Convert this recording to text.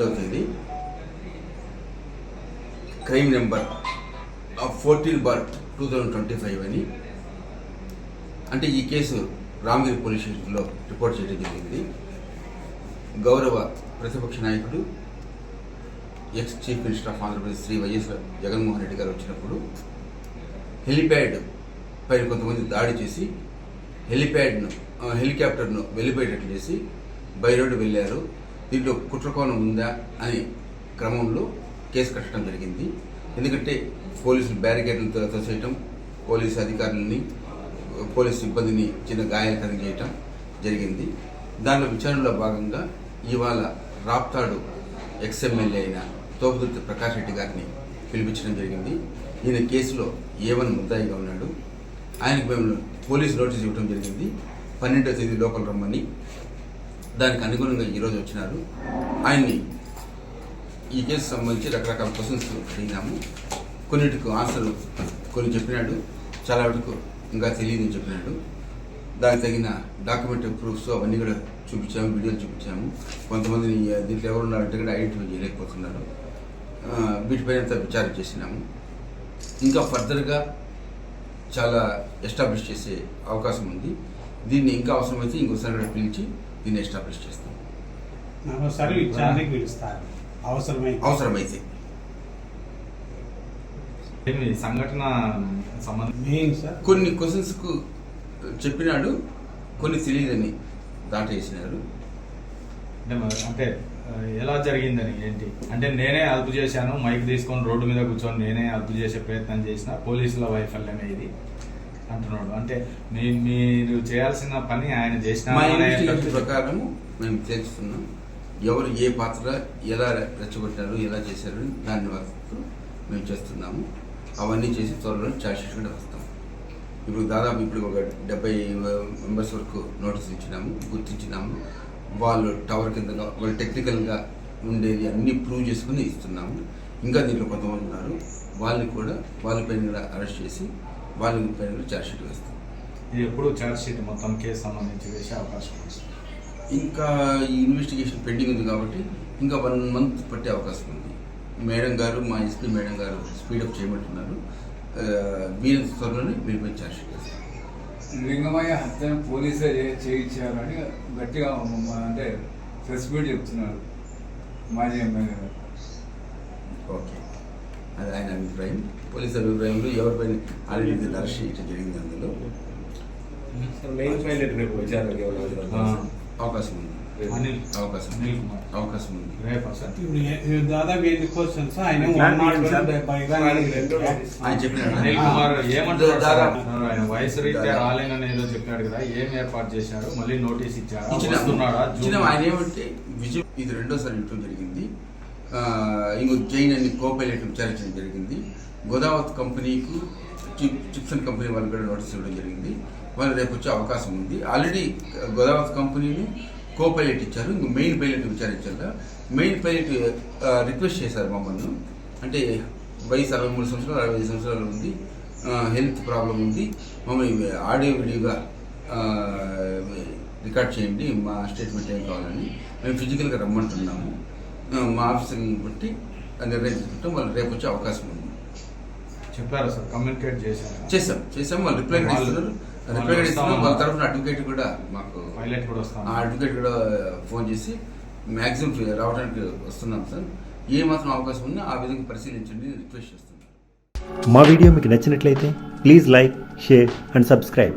పన్నెండవ తేదీ. Crime number fourteen bar two thousand twenty five అని. అంటే ఈ కేసు రామగిరి పోలీస్ స్టేషన్లో రిపోర్ట్ చేయడం జరిగింది. గౌరవ ప్రతిపక్ష నాయకుడు ex chief minister of Andhra Pradesh Shri YS Jaganmohan Reddy గారు వచ్చినప్పుడు హెలిప్యాడ్ పైన కొంతమంది దాడి చేసి హెలిప్యాడ్ను హెలికాప్టర్ను వెళ్ళిపోయేటట్లు చేసి బై రోడ్డు వెళ్ళారు. దీంట్లో కుట్రకోణం ఉందా అనే క్రమంలో కేసు కట్టడం జరిగింది. ఎందుకంటే పోలీసులు బ్యారికేడ్లతో తోసేయటం పోలీసు అధికారులని పోలీసు సిబ్బందిని చిన్న గాయాలు కలిగజేయటం జరిగింది. దానిలో విచారణలో భాగంగా ఇవాళ రాప్తాడు ఎక్స్ఎమ్మెల్యే అయిన తోపుదుర్తి ప్రకాష్ రెడ్డి గారిని పిలిపించడం జరిగింది. ఈయన కేసులో ఏవన్ ముద్దాయిగా ఉన్నాడు. ఆయనకు మేము పోలీస్ నోటీస్ ఇవ్వడం జరిగింది. పన్నెండో తేదీ లోపల రమ్మని దానికి అనుగుణంగా ఈరోజు వచ్చినారు. ఆయన్ని ఈ కేసు సంబంధించి రకరకాల క్వశ్చన్స్ అడిగినాము. కొన్నిటికి ఆన్సర్లు కొన్ని చెప్పినాడు. చాలా వరకు ఇంకా తెలియదని చెప్పినాడు. దానికి తగిన డాక్యుమెంట్ ప్రూఫ్స్ అవన్నీ కూడా చూపించాము వీడియోలు చూపించాము. కొంతమంది దీంట్లో ఎవరు ఉన్నారంటే కూడా ఐడెంటిఫై చేయలేకపోతున్నారు. వీటిపైన విచారం చేసినాము. ఇంకా ఫర్దర్గా చాలా ఎస్టాబ్లిష్ చేసే అవకాశం ఉంది. దీన్ని ఇంకా అవసరమైతే ఇంకోసారి కూడా పిలిచి దీన్ని ఎస్టాబ్లిష్ చేస్తాం. అవసరమైతే. సంఘటన కొన్ని క్వశ్చన్స్కు చెప్పినాడు కొన్ని తెలియదని దాటేసినారు అంటే ఎలా జరిగిందని ఏంటి? అంటే నేనే అదుపు చేశాను మైక్ తీసుకొని రోడ్డు మీద కూర్చొని నేనే అదుపు చేసే ప్రయత్నం చేసిన పోలీసుల వైఫల్యమే ఇది. అంటున్నాడు. అంటే మీ మీరు చేయాల్సిన పని ఆయన చేసిన ప్రకారం మేము తేల్చుతున్నాం ఎవరు ఏ పాత్ర ఎలా రెచ్చగొట్టారు ఎలా చేశారు దాన్ని వరకు మేము చేస్తున్నాము. అవన్నీ చేసి త్వరలో ఛార్జ్షీట్ కూడా వస్తాం. ఇప్పుడు దాదాపు ఇప్పుడు ఒక డెబ్బై మెంబర్స్ వరకు నోటీస్ ఇచ్చినాము గుర్తించినాము. వాళ్ళు టవర్ కింద వాళ్ళు టెక్నికల్గా ఉండేది అన్నీ ప్రూవ్ చేసుకుని ఇస్తున్నాము. ఇంకా దీంట్లో కొంతమంది ఉన్నారు. వాళ్ళని కూడా వాళ్ళపైన కూడా అరెస్ట్ చేసి వాళ్ళ పైన కూడా ఛార్జ్షీట్ వేస్తాం ఇది ఎప్పుడు ఛార్జ్ షీట్ మొత్తం కేసు సంబంధించి వేసే అవకాశం ఉంది. ఇంకా ఈ ఇన్వెస్టిగేషన్ పెండింగ్ ఉంది కాబట్టి ఇంకా వన్ మంత్ పట్టే అవకాశం ఉంది. మేడం గారు మా ఎస్పీ మేడం గారు స్పీడప్ చేయమంటున్నారు. వీళ్ళ త్వరలోనే వీళ్ళపై ఛార్జ్ చేస్తాం లింగమయ్య హత్యను పోలీసే చేయించారని గట్టిగా మ- అంటే ప్రెస్ మీట్ చెప్తున్నారు. మాజీ ఎమ్మెల్యే గారు. ఆయన అభిప్రాయం పోలీస్ అభిప్రాయంలో ఎవరిపైన ఆల్రెడీ అరెస్ట్ చేయడం జరిగింది అందులో? అవకాశం ఉంది. అనిల్. అవకాశం ఉంది. దాదాపు ఎన్ని క్వశ్చన్స్ ఆయన ఏమంటారు దాదాపు. ఆయన వయసు రీత్యా దాదాపు. రాలేనని ఏదో చెప్పాడు కదా ఏం ఏర్పాటు చేశారు? మళ్ళీ నోటీస్ ఇచ్చారా? ఆయన ఏమంటే విజయ్ ఇది రెండోసారి ఇవ్వడం జరిగింది. ఇంకో జైన్ అని కోపైలెట్ విచారించడం జరిగింది. గోదావరి కంపెనీకు చిప్ చిప్సన్ కంపెనీ వాళ్ళు కూడా నోటీస్ ఇవ్వడం జరిగింది. వాళ్ళు రేపు వచ్చే అవకాశం ఉంది. ఆల్రెడీ గోదావరి కంపెనీని కో పైలట్ ఇచ్చారు. ఇంకో మెయిన్ పైలట్ విచారించారు. మెయిన్ పైలట్ రిక్వెస్ట్ చేశారు మమ్మల్ని. అంటే వయసు అరవై మూడు సంవత్సరాలు అరవై ఐదు సంవత్సరాలు ఉంది. హెల్త్ ప్రాబ్లం ఉంది. మమ్మల్ని ఆడియో వీడియోగా రికార్డ్ చేయండి. మా స్టేట్మెంట్ ఏం కావాలని. మేము ఫిజికల్గా రమ్మంటున్నాము. మా ఆఫీసర్ని బట్టి ఆ నిర్ణయం తీసుకుంటాం వాళ్ళు రేపు వచ్చే అవకాశం ఉంది. చెప్పారు సార్? కమ్యూనికేట్ చేశారు? చేసాం చేసాం వాళ్ళు రిప్లై ఇస్తున్నారు. రిప్లై ఇస్తున్నారు. వాళ్ళ. తరఫున అడ్వకేట్ కూడా మాకు పైలట్ కూడా ఆ వస్తాను అడ్వకేట్ కూడా ఫోన్ చేసి మ్యాక్సిమం రావడానికి వస్తున్నాం సార్. ఏ మాత్రం అవకాశం ఉన్నా ఆ విధంగా పరిశీలించండి రిక్వెస్ట్ చేస్తున్నాం. మా వీడియో మీకు నచ్చినట్లయితే please like share and subscribe.